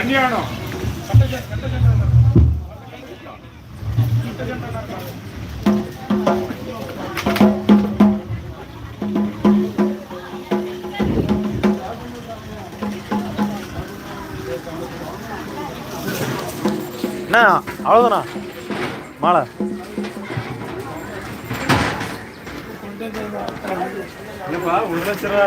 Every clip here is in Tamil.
கல்யாணம். என்ன அவ்வளோதானா மாலை. இல்லைப்பா ஒரு லட்ச ரூபா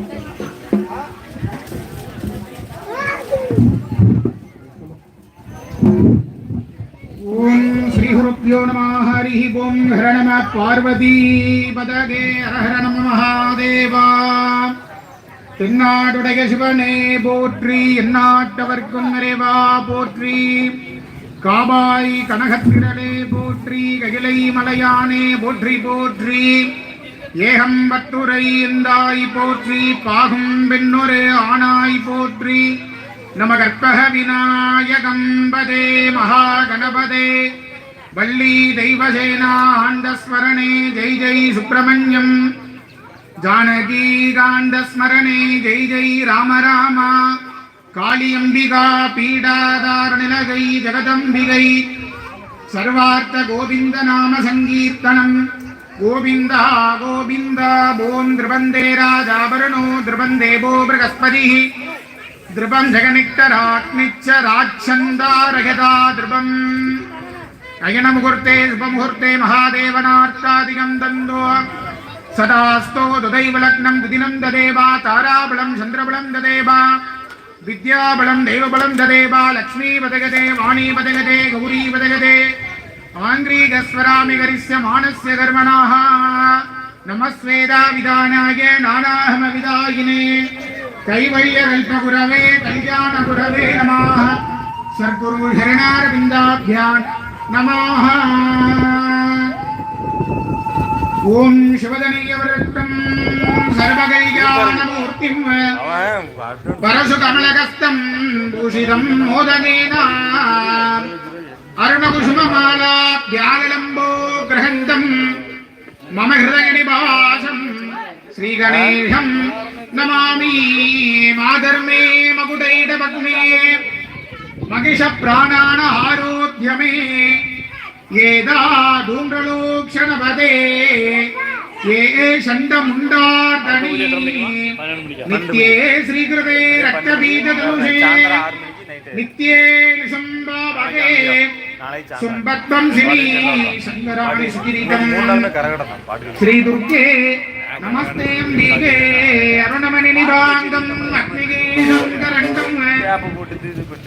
ஸ்ரீ குருப்பியோ நம ஹரி ஓம் ஹர நம பார்வதி பதகே ஹர நம மகாதேவா தென்னாடுடைய சிவனே போற்றி எந்நாட்டவர்க்கும் நிறைவா போற்றி காபாய் கனகத்திரளே போற்றி ககிலை மலையானே போற்றி போற்றி ஏகம்பத்துரை எந்தாய் போற்றி பாகும் பெண்ணொரு ஆனாய் போற்றி நம கற்பக விநாயகம்பதே மகாகணபதே வள்ளி தெய்வசேனா ஆண்டஸ்மரணே ஜெய் ஜெய் சுப்பிரமணியம். ஜானகி காண்டஸ்மரணே ஜெய் ஜெய் ராம ராமா காளியம்பிகா பீடாதாரநிலகை ஜெகதம்பிகை. சர்வார்த்த கோவிந்த நாம சங்கீர்த்தனம் கோவிந்தா கோவிந்தா போம் திருபந்தே ராஜாபரணோ திருபந்தே போ பிரகஸ்பதி திருபம் ஜெகனிக்தராக்னிச்ச ராட்சந்தாரகதா திருபம். அயன முகூர்த்தே சுபமுகூர்த்தே மகாதேவனார்த்தாதிகம் தந்தோ சதாஸ்தோ துதைவ லக்னம் துதினம் ததேவா தாராபலம் சந்திரபலம் ததேவா வித்யாபலம் தெய்வபலம் ததேவா லக்ஷ்மீ பதகதே வாணி பதகதே கௌரி பதகதே ஆங்கிரீகஸ்வராமி கரிஷ்ய மானஸ்ய கர்மணாः நமஸ்வேதா விதானாய நானாஹம விதாயினே నమః. ఓం శివజనీయవృత్తం సర్వగైజానమూర్తిం పరశు కమలగస్తం భూషితం మోదనేన అరుణకుసుమమాలాభ్యాలంబో గ్రహంతం మమ హృదయ నివాసం శ్రీగణేశం నమామి. మాధర్మే మకుటైట మహిష ప్రాణాన ఆరోగ్యమే ఏదా ధూమ్రలోక్షణవదే ఏ షండముండాటని నిత్యే శ్రీకృతే రక్తబీజదోషే. నిత్యే నిసంభావే సుంబత్వం శ్రీ శంకరాణి సుకిరీటం. శ్రీ దుర్గే నమస్తే అరుణమణి నిభాంగం అగ్నిగే శంకరంగ சினி சங்கராணி சுகிரிதம் போட்டு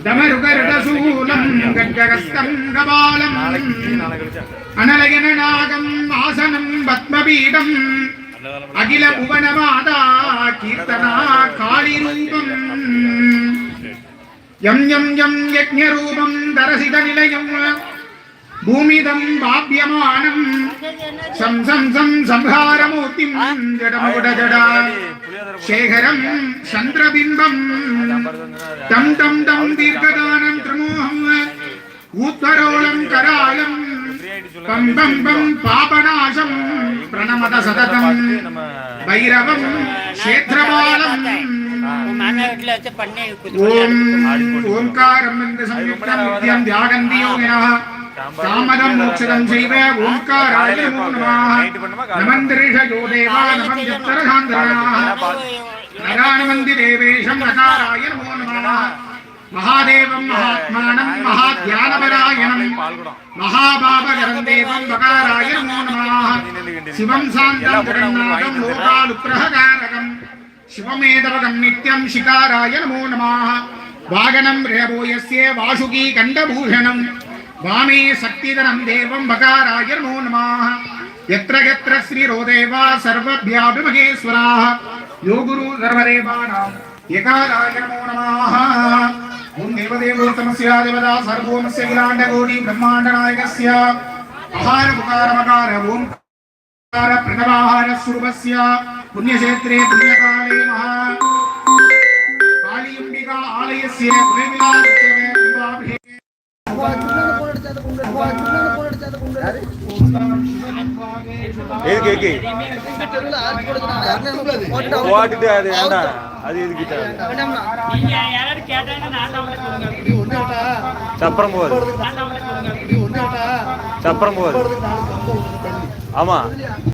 தமருகருடசூலம் அனலயன நாகம் ஆசனம் பத்மபீடம் அகில புவனமாதா கீர்த்தனா காளி ரூபம் யம் யம் யம் யஜ்ஞரூபம் தரசித நிலையம் பூமிதம் பாப்யமானம். சம் சம் சம் சம்ஹாரமூர்த்திம் ஜடமுட ஜடா சேகரம் சந்திரபிம்பம். தம் தம் தம் தீர்க்கதானம் திரிமோகம். ஊத்தரோளம் கராளம் பம் பம் பம் பாபநாசம். பிரணமத சததம். பைரவம் கஷேத்திரபாலம் ஓம் ஓம்காரம் என்று சம்யுக்தம் நித்யம் தியாகந்தி யோகினः. தாமதம் மோட்சதம் செய்வ ஓம்காராய நமோ நமः நமந்திரிஷ யோ தேவா நமம் யத்தரசாந்தராः நராணமந்தி தேவேஷம் நகாராய நமோ நமः மகாதேவம் மகாத்மானம் மகாத்யானபராயணம். மகாபாபகரம் தேவம் பகாராய நமோ நமः சிவம் சாந்தம் ஜெகநாதம் லோகாலுக்கிரககாரகம் சிவமேதவகம் நித்யம் சிகாராய நமோ நமः வாகனம் ரேபோயஸ்ய வாசுகி கண்டபூஷணம். వామే శక్తిధరం దేవం బకారాయర్మో నమా ఎత్ర ఎత్ర శ్రీరోదేవా సర్వభ్యాభిమహేశ్వరా యో గురు సర్వదేవానాం ఏకారాయర్మో నమా ఓం దేవదేవోత్తమస్య దేవదా సర్వోమస్య విలాండగోడి బ్రహ్మాండ నాయకస్య అహార పుకారమకార ఓం ప్రణవాహార స్వరూపస్య పుణ్యక్షేత్రే పుణ్యకాలే మహా కాళీయంబికా ఆలయస్య పునర్విలాభిషేకే எதுக்கு எதுக்கு? போட்டுட்டு அது வேண்டாம். அது எதுக்கிட்ட? சப்பரம் போகுது. சப்பரம் போகுது. ஆமா.